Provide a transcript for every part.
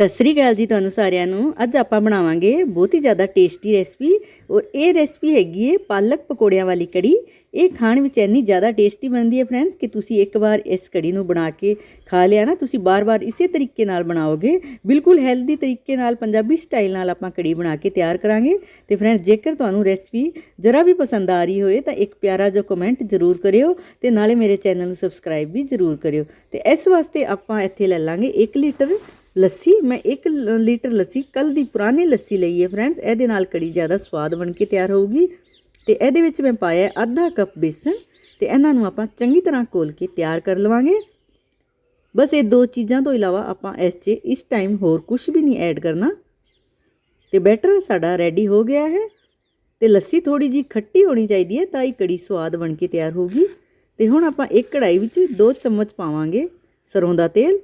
ਸਤਿ ਸ੍ਰੀ ਅਕਾਲ ਜੀ ਤੁਹਾਨੂੰ ਸਾਰਿਆਂ ਨੂੰ। ਅੱਜ ਆਪਾਂ ਬਣਾਵਾਂਗੇ ਬਹੁਤ ਹੀ ਜ਼ਿਆਦਾ ਟੇਸਟੀ ਰੈਸਪੀ ਔਰ ਇਹ ਰੈਸਪੀ ਹੈਗੀ ਹੈ ਪਾਲਕ ਪਕੌੜਿਆਂ ਵਾਲੀ ਕੜੀ। ਇਹ ਖਾਣ ਵਿੱਚ ਇੰਨੀ ਜ਼ਿਆਦਾ ਟੇਸਟੀ ਬਣਦੀ ਹੈ ਫਰੈਂਡਸ ਕਿ ਤੁਸੀਂ ਇੱਕ ਵਾਰ ਇਸ ਕੜੀ ਨੂੰ ਬਣਾ ਕੇ ਖਾ ਲਿਆ ਨਾ, ਤੁਸੀਂ ਬਾਰ-ਬਾਰ ਇਸੇ ਤਰੀਕੇ ਨਾਲ ਬਣਾਓਗੇ। ਬਿਲਕੁਲ ਹੈਲਦੀ ਤਰੀਕੇ ਨਾਲ, ਪੰਜਾਬੀ ਸਟਾਈਲ ਨਾਲ ਆਪਾਂ ਕੜੀ ਬਣਾ ਕੇ ਤਿਆਰ ਕਰਾਂਗੇ। ਤੇ ਫਰੈਂਡਸ ਜੇਕਰ ਤੁਹਾਨੂੰ ਰੈਸਪੀ ਜਰਾ ਵੀ ਪਸੰਦ ਆ ਰਹੀ ਹੋਏ ਤਾਂ ਇੱਕ ਪਿਆਰਾ ਜਿਹਾ ਕਮੈਂਟ ਜ਼ਰੂਰ ਕਰਿਓ ਤੇ ਨਾਲੇ ਮੇਰੇ ਚੈਨਲ ਨੂੰ ਸਬਸਕ੍ਰਾਈਬ ਵੀ ਜ਼ਰੂਰ ਕਰਿਓ। ਤੇ ਇਸ ਵਾਸਤੇ ਆਪਾਂ ਇੱਥੇ ਲੈ ਲਾਂਗੇ 1 ਲੀਟਰ ਲੱਸੀ, ਮੈਂ 1 ਲੀਟਰ ਲੱਸੀ, ਕੱਲ ਦੀ ਪੁਰਾਣੀ ਲੱਸੀ ਲਈ ਹੈ ਫਰੈਂਡਸ। ਇਹਦੇ ਨਾਲ ਕੜੀ ਜ਼ਿਆਦਾ ਸਵਾਦ ਬਣ ਕੇ ਤਿਆਰ ਹੋਊਗੀ। ਤੇ ਇਹਦੇ ਵਿੱਚ ਮੈਂ ਪਾਇਆ ਅੱਧਾ ਕੱਪ ਬੇਸਨ ਤੇ ਇਹਨਾਂ ਨੂੰ ਆਪਾਂ ਚੰਗੀ ਤਰ੍ਹਾਂ ਘੋਲ ਕੇ ਤਿਆਰ ਕਰ ਲਵਾਂਗੇ। ਬਸ ਇਹ ਦੋ ਚੀਜ਼ਾਂ ਤੋਂ ਇਲਾਵਾ ਆਪਾਂ ਇਸ 'ਚ ਇਸ ਟਾਈਮ ਹੋਰ ਕੁਝ ਵੀ ਨਹੀਂ ਐਡ ਕਰਨਾ। ਤੇ ਬੈਟਰ ਸਾਡਾ ਰੈਡੀ ਹੋ ਗਿਆ ਹੈ। ਤੇ ਲੱਸੀ ਥੋੜੀ ਜੀ ਖੱਟੀ ਹੋਣੀ ਚਾਹੀਦੀ ਹੈ ਤਾਂ ਹੀ ਕੜੀ ਸਵਾਦ ਬਣ ਕੇ ਤਿਆਰ ਹੋਊਗੀ। ਤੇ ਹੁਣ ਆਪਾਂ ਇੱਕ ਕੜਾਈ ਵਿੱਚ 2 ਚਮਚ ਪਾਵਾਂਗੇ ਸਰੋਂ ਦਾ ਤੇਲ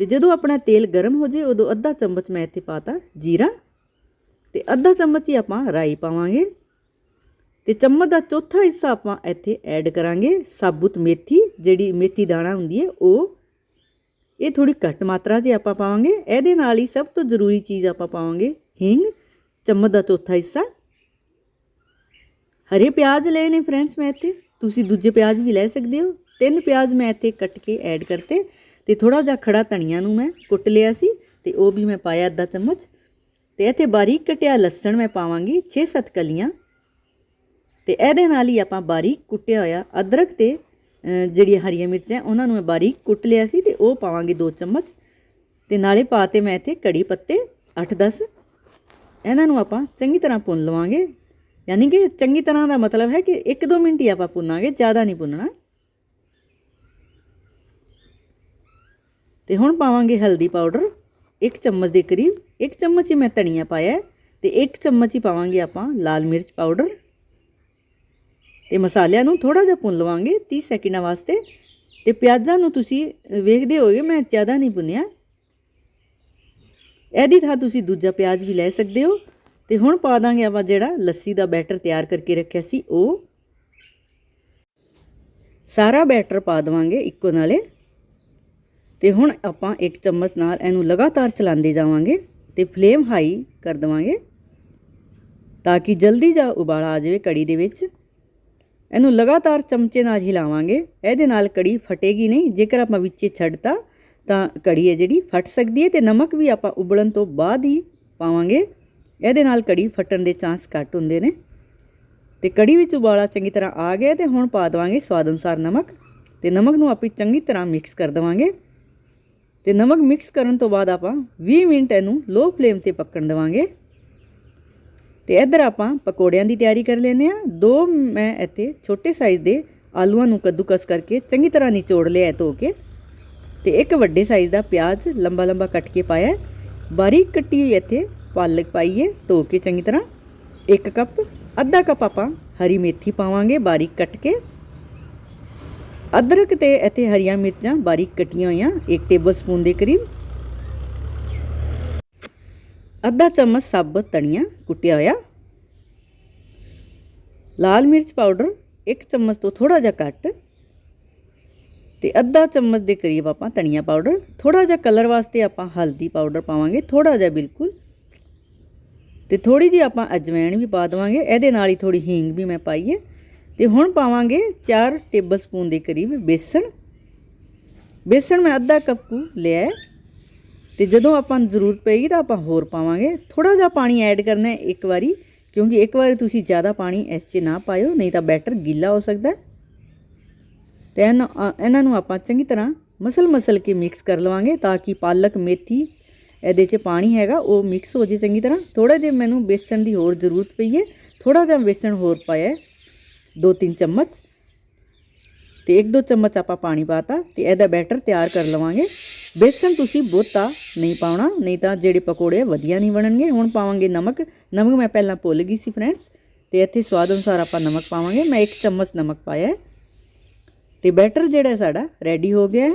ਤੇ ਜਦੋਂ ਆਪਣਾ ਤੇਲ ਗਰਮ ਹੋ ਜੇ, ਉਦੋਂ ਅੱਧਾ ਚਮਚ ਮੈਂ ਇੱਥੇ ਪਾਤਾ ਜੀਰਾ ਤੇ ਅੱਧਾ ਚਮਚ ਹੀ ਆਪਾਂ ਰਾਈ ਪਾਵਾਂਗੇ ਤੇ ਚਮਚ ਦਾ ਚੌਥਾ ਹਿੱਸਾ ਆਪਾਂ ਇੱਥੇ ਐਡ ਕਰਾਂਗੇ ਸਾਬੁਤ ਮੇਥੀ, ਜਿਹੜੀ ਮੇਥੀ ਦਾਣਾ ਹੁੰਦੀ ਹੈ, ਉਹ ਇਹ ਥੋੜੀ ਘੱਟ ਮਾਤਰਾ 'ਚ ਆਪਾਂ ਪਾਵਾਂਗੇ। ਇਹਦੇ ਨਾਲ ਹੀ ਸਭ ਤੋਂ ਜ਼ਰੂਰੀ ਚੀਜ਼ ਆਪਾਂ ਪਾਵਾਂਗੇ ਹਿੰਗ, ਚਮਚ ਦਾ ਚੌਥਾ ਹਿੱਸਾ। ਹਰੇ ਪਿਆਜ਼ ਲਏ ਨੇ ਫਰੈਂਡਸ ਮੈਂ ਇੱਥੇ, ਤੁਸੀਂ ਦੂਜੇ ਪਿਆਜ਼ ਵੀ ਲੈ ਸਕਦੇ ਹੋ। ਤਿੰਨ ਪਿਆਜ਼ ਮੈਂ ਇੱਥੇ ਕੱਟ ਕੇ ਐਡ ਕਰਤੇ। ਤੇ ਥੋੜਾ ਜਿਹਾ ਖੜਾ ਧਨੀਆ ਨੂੰ ਮੈਂ ਕੁੱਟ ਲਿਆ ਸੀ ਤੇ ਉਹ ਵੀ ਮੈਂ ਪਾਇਆ ਅੱਧਾ ਚਮਚ ਤੇ ਇੱਥੇ ਬਾਰੀਕ ਕਟਿਆ ਲਸਣ ਮੈਂ ਪਾਵਾਂਗੀ 6-7 ਕਲੀਆਂ। ਤੇ ਇਹਦੇ ਨਾਲ ਹੀ ਆਪਾਂ ਬਾਰੀਕ ਕੁੱਟਿਆ ਹੋਇਆ ਅਦਰਕ ਤੇ ਜਿਹੜੀਆਂ ਹਰੀਆਂ ਮਿਰਚਾਂ, ਉਹਨਾਂ ਨੂੰ ਮੈਂ ਬਾਰੀਕ ਕੁੱਟ ਲਿਆ ਸੀ ਤੇ ਉਹ ਪਾਵਾਂਗੀ 2 ਚਮਚ। ਤੇ ਨਾਲੇ ਪਾਤੇ ਮੈਂ ਇੱਥੇ ਕੜੀ ਪੱਤੇ 8-10 ਇਹਨਾਂ ਨੂੰ ਆਪਾਂ ਚੰਗੀ ਤਰ੍ਹਾਂ ਭੁੰਨ ਲਵਾਂਗੇ। ਯਾਨੀ ਕਿ ਚੰਗੀ ਤਰ੍ਹਾਂ ਦਾ ਮਤਲਬ ਹੈ ਕਿ 1-2 ਮਿੰਟ ਹੀ ਆਪਾਂ ਭੁੰਨਾਂਗੇ, ਜ਼ਿਆਦਾ ਨਹੀਂ ਭੁੰਨਣਾ। ਤੇ ਹੁਣ ਪਾਵਾਂਗੇ ਹਲਦੀ ਪਾਊਡਰ 1 ਚਮਚ ਦੇ ਕਰੀਬ 1 ਚਮਚ ਹੀ ਮੈਂ ਧਨੀਆ ਪਾਇਆ ਹੈ, ਤੇ 1 ਚਮਚ ਹੀ ਪਾਵਾਂਗੇ ਆਪਾਂ ਲਾਲ ਮਿਰਚ ਪਾਊਡਰ। ਤੇ ਮਸਾਲਿਆਂ ਨੂੰ ਥੋੜਾ ਜਿਹਾ ਭੁੰਨ ਲਵਾਂਗੇ 30 ਸੈਕਿੰਡਾਂ ਵਾਸਤੇ। ਤੇ ਪਿਆਜ਼ਾਂ ਨੂੰ ਤੁਸੀਂ ਵੇਖਦੇ ਹੋਗੇ ਮੈਂ ਜ਼ਿਆਦਾ ਨਹੀਂ ਭੁੰਨਿਆ। ਇਹਦੀ ਥਾਂ ਤੁਸੀਂ ਦੂਜਾ ਪਿਆਜ਼ ਵੀ ਲੈ ਸਕਦੇ ਹੋ। ਤੇ ਹੁਣ ਪਾ ਦਾਂਗੇ ਆਪਾਂ ਜਿਹੜਾ ਲੱਸੀ ਦਾ ਬੈਟਰ ਤਿਆਰ ਕਰਕੇ ਰੱਖਿਆ ਸੀ, ਉਹ। ਸਾਰਾ ਬੈਟਰ ਪਾ ਦਵਾਂਗੇ ਇੱਕੋ ਨਾਲੇ। ਤੇ ਹੁਣ ਆਪਾਂ ਇੱਕ ਚਮਚ ਨਾਲ ਇਹਨੂੰ ਲਗਾਤਾਰ ਚਲਾਉਂਦੇ ਜਾਵਾਂਗੇ ਤੇ ਫਲੇਮ ਹਾਈ ਕਰ ਦਵਾਂਗੇ ਤਾਂ ਕਿ ਜਲਦੀ ਜਾ ਉਬਾਲਾ ਆ ਜਾਵੇ ਕੜੀ ਦੇ ਵਿੱਚ। ਇਹਨੂੰ ਲਗਾਤਾਰ ਚਮਚੇ ਨਾਲ ਹਿਲਾਵਾਂਗੇ। ਇਹਦੇ ਨਾਲ ਕੜੀ ਫਟੇਗੀ ਨਹੀਂ। ਜੇਕਰ ਆਪਾਂ ਵਿੱਚੇ ਛੱਡਤਾ ਤਾਂ ਕੜੀ ਹੈ ਜਿਹੜੀ ਫਟ ਸਕਦੀ ਹੈ ਤੇ ਨਮਕ ਵੀ ਆਪਾਂ ਉਬਲਣ ਤੋਂ ਬਾਅਦ ਹੀ ਪਾਵਾਂਗੇ। ਇਹਦੇ ਨਾਲ ਕੜੀ ਫਟਣ ਦੇ ਚਾਂਸ ਘੱਟ ਹੁੰਦੇ ਨੇ। ਤੇ ਕੜੀ ਵਿੱਚ ਉਬਾਲਾ ਚੰਗੀ ਤਰ੍ਹਾਂ ਆ ਗਿਆ ਤੇ ਹੁਣ ਪਾ ਦਵਾਂਗੇ ਸਵਾਦ ਅਨੁਸਾਰ ਨਮਕ। ਤੇ ਨਮਕ ਨੂੰ ਆਪੇ ਚੰਗੀ ਤਰ੍ਹਾਂ ਮਿਕਸ ਕਰ ਦਵਾਂਗੇ। ਤੇ ਨਮਕ ਮਿਕਸ ਕਰਨ ਤੋਂ ਬਾਅਦ ਆਪਾਂ 20 ਮਿੰਟ ਇਹਨੂੰ ਲੋ ਫਲੇਮ ਤੇ ਪੱਕਣ ਦਵਾਂਗੇ। ਤੇ ਇੱਧਰ ਆਪਾਂ ਪਕੌੜਿਆਂ ਦੀ ਤਿਆਰੀ ਕਰ ਲੈਨੇ ਆ ਦੋ ਮੈਂ ਇੱਥੇ ਛੋਟੇ ਸਾਈਜ਼ ਦੇ ਆਲੂਆਂ ਨੂੰ ਕੱਦੂਕਸ ਕਰਕੇ ਚੰਗੀ ਤਰ੍ਹਾਂ ਨਿਚੋੜ ਲਿਆ ਧੋ ਕੇ। ਤੇ ਇੱਕ ਵੱਡੇ ਸਾਈਜ਼ ਦਾ ਪਿਆਜ਼ ਲੰਬਾ ਲੰਬਾ ਕੱਟ ਕੇ ਪਾਇਆ ਬਾਰੀਕ ਕੱਟੀ ਹੋਈ ਇੱਥੇ ਪਾਲਕ ਪਾਈਏ ਧੋ ਕੇ ਚੰਗੀ ਤਰ੍ਹਾਂ। ਇੱਕ ਕੱਪ, ਅੱਧਾ ਕੱਪ ਆਪਾਂ ਹਰੀ ਮੇਥੀ ਪਾਵਾਂਗੇ ਬਾਰੀਕ ਕੱਟ ਕੇ। ਅਦਰਕ ਤੇ ਇੱਥੇ ਹਰੀਆਂ ਮਿਰਚਾਂ ਬਾਰੀਕ ਕੱਟੀਆਂ ਹੋਈਆਂ 1 ਟੇਬਲ ਸਪੂਨ ਦੇ ਕਰੀਬ। ਅੱਧਾ ਚਮਚ ਸਾਬਤ ਧਨੀਆ ਕੁੱਟਿਆ ਹੋਇਆ। ਲਾਲ ਮਿਰਚ ਪਾਊਡਰ 1 ਚਮਚ ਤੋਂ ਥੋੜਾ ਜਿਹਾ ਘੱਟ। ਤੇ ਅੱਧਾ ਚਮਚ ਦੇ ਕਰੀਬ ਆਪਾਂ ਧਨੀਆ ਪਾਊਡਰ ਥੋੜਾ ਜਿਹਾ ਕਲਰ ਵਾਸਤੇ ਆਪਾਂ ਹਲਦੀ ਪਾਊਡਰ ਪਾਵਾਂਗੇ ਥੋੜਾ ਜਿਹਾ ਬਿਲਕੁਲ। ਤੇ ਥੋੜੀ ਜਿਹੀ ਆਪਾਂ ਅਜਵਾਇਣ ਵੀ ਪਾ ਦੇਵਾਂਗੇ, ਇਹਦੇ ਨਾਲ ਹੀ ਥੋੜੀ ਹੀਂਗ ਵੀ ਮੈਂ ਪਾਈ ਹੈ। ਤੇ ਹੁਣ ਪਾਵਾਂਗੇ 4 ਟੇਬਲ ਸਪੂਨ ਦੇ ਕਰੀਬ ਬੇਸਣ। ਬੇਸਣ ਮੈਂ ਅੱਧਾ ਕੱਪ ਲਿਆ ਹੈ ਤੇ ਜਦੋਂ ਆਪਾਂ ਨੂੰ ਜ਼ਰੂਰਤ ਪਏਗੀ ਤਾਂ ਆਪਾਂ ਹੋਰ ਪਾਵਾਂਗੇ। ਥੋੜਾ ਜਿਹਾ ਪਾਣੀ ਐਡ ਕਰਨਾ ਹੈ ਇੱਕ ਵਾਰੀ, ਕਿਉਂਕਿ ਇੱਕ ਵਾਰੀ ਤੁਸੀਂ ਜ਼ਿਆਦਾ ਪਾਣੀ ਇਸ 'ਚ ਨਾ ਪਾਇਓ, ਨਹੀਂ ਤਾਂ ਬੈਟਰ ਗਿੱਲਾ ਹੋ ਸਕਦਾ ਹੈ। ਤੇ ਇਹਨਾਂ ਇਹਨਾਂ ਨੂੰ ਆਪਾਂ ਚੰਗੀ ਤਰ੍ਹਾਂ ਮਸਲ ਮਸਲ ਕੇ ਮਿਕਸ ਕਰ ਲਵਾਂਗੇ ਤਾਂ ਕਿ ਪਾਲਕ, ਮੇਥੀ ਇਹਦੇ 'ਚ ਪਾਣੀ ਹੈਗਾ, ਉਹ ਮਿਕਸ ਹੋ ਜੇ ਚੰਗੀ ਤਰ੍ਹਾਂ। ਥੋੜਾ ਜਿਹਾ ਮੈਨੂੰ ਬੇਸਣ ਦੀ ਹੋਰ ਜ਼ਰੂਰਤ ਪਈ ਹੈ ਥੋੜਾ ਜਿਹਾ ਬੇਸਣ ਹੋਰ ਪਾਇਆ ਦੋ ਤਿੰਨ ਚਮਚ। ਤੇ ਇੱਕ ਦੋ ਚਮਚ ਆਪਾਂ ਪਾਣੀ ਪਾਤਾ ਤੇ ਇਹਦਾ ਬੈਟਰ ਤਿਆਰ ਕਰ ਲਵਾਂਗੇ। ਬੇਸਣ ਤੁਸੀਂ ਬਹੁਤਾ ਨਹੀਂ ਪਾਉਣਾ, ਨਹੀਂ ਤਾਂ ਜਿਹੜੇ ਪਕੌੜੇ ਵਧੀਆ ਨਹੀਂ ਬਣਨਗੇ। ਹੁਣ ਪਾਵਾਂਗੇ ਨਮਕ। ਨਮਕ ਮੈਂ ਪਹਿਲਾਂ ਭੁੱਲ ਗਈ ਸੀ ਫਰੈਂਡਸ। ਤੇ ਇੱਥੇ ਸਵਾਦ ਅਨੁਸਾਰ ਆਪਾਂ ਨਮਕ ਪਾਵਾਂਗੇ। ਮੈਂ ਇੱਕ ਚਮਚ ਨਮਕ ਪਾਇਆ ਹੈ। ਤੇ ਬੈਟਰ ਜਿਹੜਾ ਸਾਡਾ ਰੈਡੀ ਹੋ ਗਿਆ ਹੈ।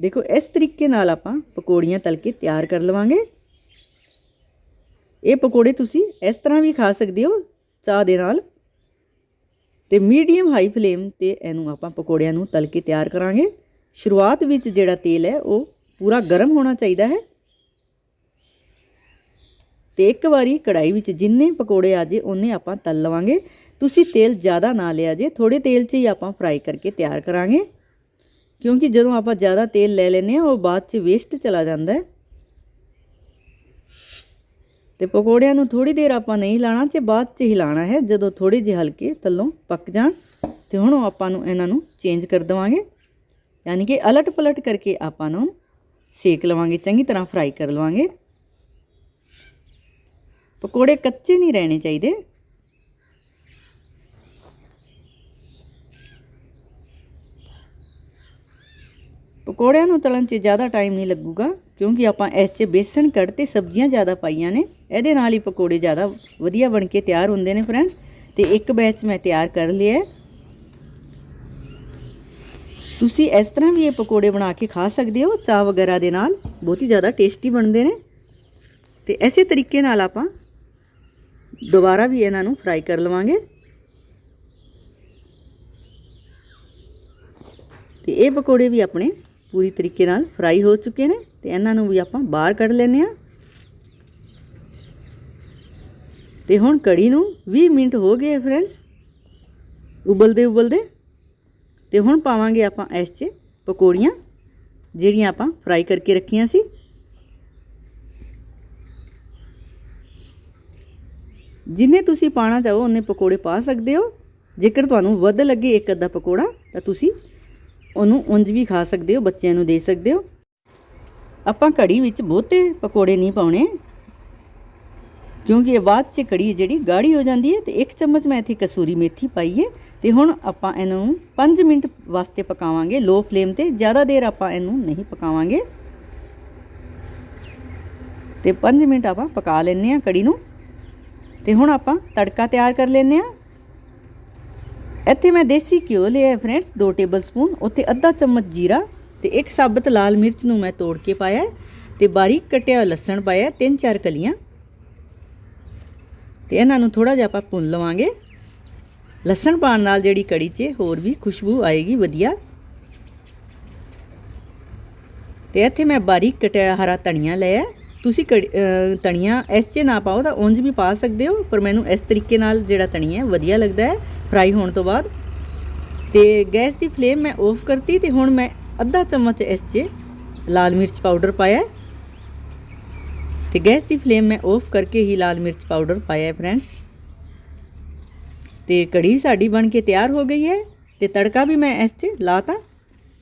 ਦੇਖੋ, ਇਸ ਤਰੀਕੇ ਨਾਲ ਆਪਾਂ ਪਕੌੜੀਆਂ ਤਲ ਕੇ ਤਿਆਰ ਕਰ ਲਵਾਂਗੇ। ਇਹ ਪਕੌੜੇ ਤੁਸੀਂ ਇਸ ਤਰ੍ਹਾਂ ਵੀ ਖਾ ਸਕਦੇ ਹੋ, ਚਾਹ ਦੇ ਨਾਲ। ਤੇ ਮੀਡੀਅਮ ਹਾਈ ਫਲੇਮ ਤੇ ਇਹਨੂੰ ਆਪਾਂ ਪਕੌੜਿਆਂ ਨੂੰ ਤਲ ਕੇ ਤਿਆਰ ਕਰਾਂਗੇ। ਸ਼ੁਰੂਆਤ ਵਿੱਚ ਜਿਹੜਾ ਤੇਲ ਹੈ, ਉਹ ਪੂਰਾ ਗਰਮ ਹੋਣਾ ਚਾਹੀਦਾ ਹੈ। ਤੇ ਇੱਕ ਵਾਰੀ ਕੜਾਈ ਵਿੱਚ ਜਿੰਨੇ ਪਕੌੜੇ ਆ ਜੇ ਉਹਨੇ ਆਪਾਂ ਤਲ ਲਵਾਂਗੇ। ਤੁਸੀਂ ਤੇਲ ਜ਼ਿਆਦਾ ਨਾ ਲਿਆ ਜੇ ਥੋੜੇ ਤੇਲ 'ਚ ਹੀ ਆਪਾਂ ਫਰਾਈ ਕਰਕੇ ਤਿਆਰ ਕਰਾਂਗੇ। ਕਿਉਂਕਿ ਜਦੋਂ ਆਪਾਂ ਜ਼ਿਆਦਾ ਤੇਲ ਲੈ ਲੈਨੇ ਆ ਉਹ ਬਾਅਦ 'ਚ ਵੇਸਟ ਚਲਾ ਜਾਂਦਾ ਹੈ। ਤੇ ਪਕੌੜਿਆਂ ਨੂੰ ਥੋੜੀ ਦੇਰ ਆਪਾਂ ਨਹੀਂ ਲਾਣਾ ਤੇ ਬਾਅਦ 'ਚ ਹੀ ਹੈ। ਜਦੋਂ ਥੋੜੇ ਜਿਹੇ ਹਲਕੇ ਥੱਲੋਂ ਪੱਕ ਜਾਣ, ਤੇ ਹੁਣ ਉਹ ਆਪਾਂ ਨੂੰ ਇਹਨਾਂ ਨੂੰ ਚੇਂਜ ਕਰ ਦਵਾਂਗੇ। ਯਾਨੀ ਕਿ ਅਲਟ ਪਲਟ ਕਰਕੇ ਆਪਾਂ ਨੂੰ ਸੇਕ ਲਵਾਂਗੇ, ਚੰਗੀ ਤਰ੍ਹਾਂ ਫਰਾਈ ਕਰ ਲਵਾਂਗੇ। ਪਕੌੜੇ ਕੱਚੇ ਨਹੀਂ ਰਹਿਣੇ ਚਾਹੀਦੇ। ਪਕੌੜਿਆਂ ਨੂੰ ਤਲਣ 'ਚ ਜ਼ਿਆਦਾ ਟਾਈਮ ਨਹੀਂ ਲੱਗੂਗਾ, ਕਿਉਂਕਿ ਆਪਾਂ ਇਸ 'ਚ ਬੇਸਣ ਕੱਢ ਤੇ ਸਬਜ਼ੀਆਂ ਜ਼ਿਆਦਾ ਪਾਈਆਂ ਨੇ। ਇਹਦੇ ਨਾਲ ਹੀ ਪਕੌੜੇ ਜ਼ਿਆਦਾ ਵਧੀਆ ਬਣ ਕੇ ਤਿਆਰ ਹੁੰਦੇ ਨੇ ਫਰੈਂਡਸ ਤੇ ਇੱਕ ਬੈਚ ਮੈਂ ਤਿਆਰ ਕਰ ਲਿਆ ਤੁਸੀਂ ਇਸ ਤਰ੍ਹਾਂ ਵੀ ਇਹ ਪਕੌੜੇ ਬਣਾ ਕੇ ਖਾ ਸਕਦੇ ਹੋ, ਚਾਹ ਵਗੈਰਾ ਦੇ ਨਾਲ। ਬਹੁਤ ਹੀ ਜ਼ਿਆਦਾ ਟੇਸਟੀ ਬਣਦੇ ਨੇ। ਤੇ ਐਸੇ ਤਰੀਕੇ ਨਾਲ ਆਪਾਂ ਦੁਬਾਰਾ ਵੀ ਇਹਨਾਂ ਨੂੰ ਫਰਾਈ ਕਰ ਲਵਾਂਗੇ। ਤੇ ਇਹ ਪਕੌੜੇ ਵੀ ਆਪਣੇ ਪੂਰੀ ਤਰੀਕੇ ਨਾਲ ਫਰਾਈ ਹੋ ਚੁੱਕੇ ਨੇ ਤੇ ਇਹਨਾਂ ਨੂੰ ਵੀ ਆਪਾਂ ਬਾਹਰ ਕੱਢ ਲੈਨੇ ਆ ਤੇ ਹੁਣ ਕੜੀ ਨੂੰ 20 ਮਿੰਟ ਹੋ ਗਏ ਫਰੈਂਡਸ। ਉਬਲਦੇ ਉਬਲਦੇ। ਤੇ ਹੁਣ ਪਾਵਾਂਗੇ ਆਪਾਂ ਇਸ 'ਚ ਪਕੌੜੀਆਂ, ਜਿਹੜੀਆਂ ਆਪਾਂ ਫਰਾਈ ਕਰਕੇ ਰੱਖੀਆਂ ਸੀ। ਜਿੰਨੇ ਤੁਸੀਂ ਪਾਣਾ ਚਾਹੋ, ਉਹਨੇ ਪਕੌੜੇ ਪਾ ਸਕਦੇ ਹੋ। ਜੇਕਰ ਤੁਹਾਨੂੰ ਵੱਧ ਲੱਗੇ ਇੱਕ ਅੱਧਾ ਪਕੌੜਾ, ਤਾਂ ਤੁਸੀਂ ਉਹਨੂੰ ਉਂਝ ਵੀ ਖਾ ਸਕਦੇ ਹੋ, ਬੱਚਿਆਂ ਨੂੰ ਦੇ ਸਕਦੇ ਹੋ। ਆਪਾਂ ਕੜੀ ਵਿੱਚ ਬਹੁਤੇ ਪਕੌੜੇ ਨਹੀਂ ਪਾਉਣੇ। ਕਿਉਂਕਿ ਇਹ ਬਾਅਦ 'ਚ ਕੜੀ ਜਿਹੜੀ ਗਾੜੀ ਹੋ ਜਾਂਦੀ ਹੈ ਤੇ ਇੱਕ ਚਮਚ ਮੈਂ ਇੱਥੇ ਕਸੂਰੀ ਮੇਥੀ ਪਾਈ ਹੈ ਤੇ ਹੁਣ ਆਪਾਂ ਇਹਨੂੰ 5 ਮਿੰਟ ਵਾਸਤੇ ਪਕਾਵਾਂਗੇ ਲੋ ਫਲੇਮ ਤੇ, ਜ਼ਿਆਦਾ ਦੇਰ ਆਪਾਂ ਇਹਨੂੰ ਨਹੀਂ ਪਕਾਵਾਂਗੇ। ਤੇ 5 ਮਿੰਟ ਆਪਾਂ ਪਕਾ ਲੈਨੇ ਆ ਕੜੀ ਨੂੰ। ਤੇ ਹੁਣ ਆਪਾਂ ਤੜਕਾ ਤਿਆਰ ਕਰ ਲੈਨੇ ਆ ਇੱਥੇ ਮੈਂ ਦੇਸੀ ਘਿਓ ਲਿਆ ਫਰੈਂਡਸ 2 ਟੇਬਲ ਸਪੂਨ ਉੱਥੇ ਅੱਧਾ ਚਮਚ ਜੀਰਾ ਤੇ ਇੱਕ ਸਾਬਤ ਲਾਲ ਮਿਰਚ ਨੂੰ ਮੈਂ ਤੋੜ ਕੇ ਪਾਇਆ ਤੇ ਬਾਰੀਕ ਕਟਿਆ ਲਸਣ ਪਾਇਆ ਤਿੰਨ ਚਾਰ ਕਲੀਆਂ। ਤੇ ਇਹਨਾਂ ਨੂੰ ਥੋੜਾ ਜਿਹਾ ਆਪਾਂ ਭੁੰਨ ਲਵਾਂਗੇ। ਲਸਣ ਪਾਣ ਨਾਲ ਜਿਹੜੀ ਕੜੀ 'ਚ ਹੋਰ ਵੀ ਖੁਸ਼ਬੂ ਆਏਗੀ, ਵਧੀਆ। ਤੇ ਇੱਥੇ ਮੈਂ ਬਾਰੀਕ ਕਟਿਆ ਹਰਾ ਧਨੀਆ ਲਿਆ ਤੁਸੀਂ ਧਨੀਆ ਇਸ 'ਚ ਨਾ ਪਾਓ ਤਾਂ ਉਂਝ ਵੀ ਪਾ ਸਕਦੇ ਹੋ, ਪਰ ਮੈਨੂੰ ਇਸ ਤਰੀਕੇ ਨਾਲ ਜਿਹੜਾ ਧਨੀਆ ਵਧੀਆ ਲੱਗਦਾ ਹੈ ਫਰਾਈ ਹੋਣ ਤੋਂ ਬਾਅਦ। ਤੇ ਗੈਸ ਦੀ ਫਲੇਮ ਮੈਂ ਆਫ ਕਰਤੀ ਤੇ ਹੁਣ ਮੈਂ ਅੱਧਾ ਚਮਚ ਇਸ 'ਚ ਲਾਲ ਮਿਰਚ ਪਾਊਡਰ ਪਾਇਆ ਤੇ ਗੈਸ ਦੀ ਫਲੇਮ ਮੈਂ ਆਫ ਕਰਕੇ ਹੀ ਲਾਲ ਮਿਰਚ ਪਾਊਡਰ ਪਾਇਆ ਫਰੈਂਡਸ। ਤੇ ਕੜੀ ਸਾਡੀ ਬਣ ਕੇ ਤਿਆਰ ਹੋ ਗਈ ਹੈ ਤੇ ਤੜਕਾ ਵੀ ਮੈਂ ਇਸ 'ਚ ਲਾਤਾ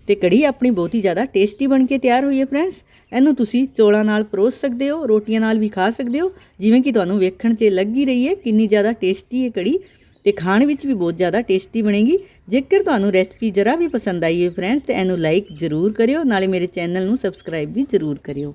ਤੇ ਕੜੀ ਆਪਣੀ ਬਹੁਤ ਹੀ ਜ਼ਿਆਦਾ ਟੇਸਟੀ ਬਣ ਕੇ ਤਿਆਰ ਹੋਈ ਹੈ ਫਰੈਂਡਸ। ਇਹਨੂੰ ਤੁਸੀਂ ਚੋਲਾਂ ਨਾਲ ਪਰੋਸ ਸਕਦੇ ਹੋ, ਰੋਟੀਆਂ ਨਾਲ ਵੀ ਖਾ ਸਕਦੇ ਹੋ। ਜਿਵੇਂ ਕਿ ਤੁਹਾਨੂੰ ਵੇਖਣ 'ਚ ਲੱਗ ਹੀ ਰਹੀ ਹੈ ਕਿੰਨੀ ਜ਼ਿਆਦਾ ਟੇਸਟੀ ਹੈ ਕੜੀ ਤੇ ਖਾਣ ਵਿੱਚ ਵੀ ਬਹੁਤ ਜ਼ਿਆਦਾ ਟੇਸਟੀ ਬਣੇਗੀ। ਜੇਕਰ ਤੁਹਾਨੂੰ ਰੈਸਪੀ ਜਰਾ ਵੀ ਪਸੰਦ ਆਈ ਹੈ ਫਰੈਂਡਸ, ਤੇ ਇਹਨੂੰ ਲਾਈਕ ਜ਼ਰੂਰ ਕਰਿਓ, ਨਾਲੇ ਮੇਰੇ ਚੈਨਲ ਨੂੰ ਸਬਸਕ੍ਰਾਈਬ ਵੀ ਜ਼ਰੂਰ ਕਰਿਓ।